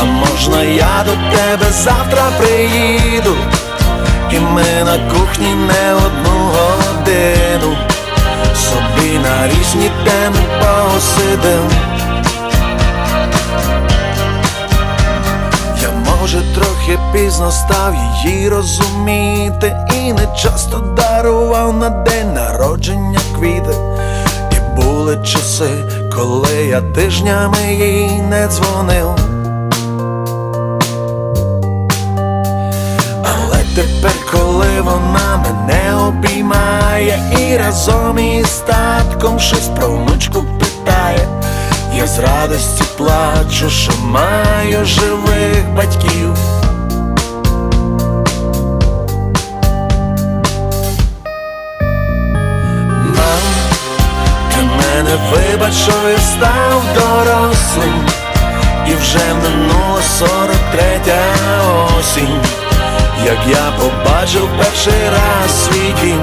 а можна я до тебе завтра приїду, і ми на кухні не одну годину собі на різні теми посидим. Я може трохи пізно став її розуміти, і не часто дарував на день народження квіти. І були часи, коли я тижнями їй не дзвонив. Разом із татком щось про внучку питає, я з радості плачу, що маю живих батьків. Вибач, що я став дорослим, і вже минула сорок третя осінь, як я побачив перший раз свій дім.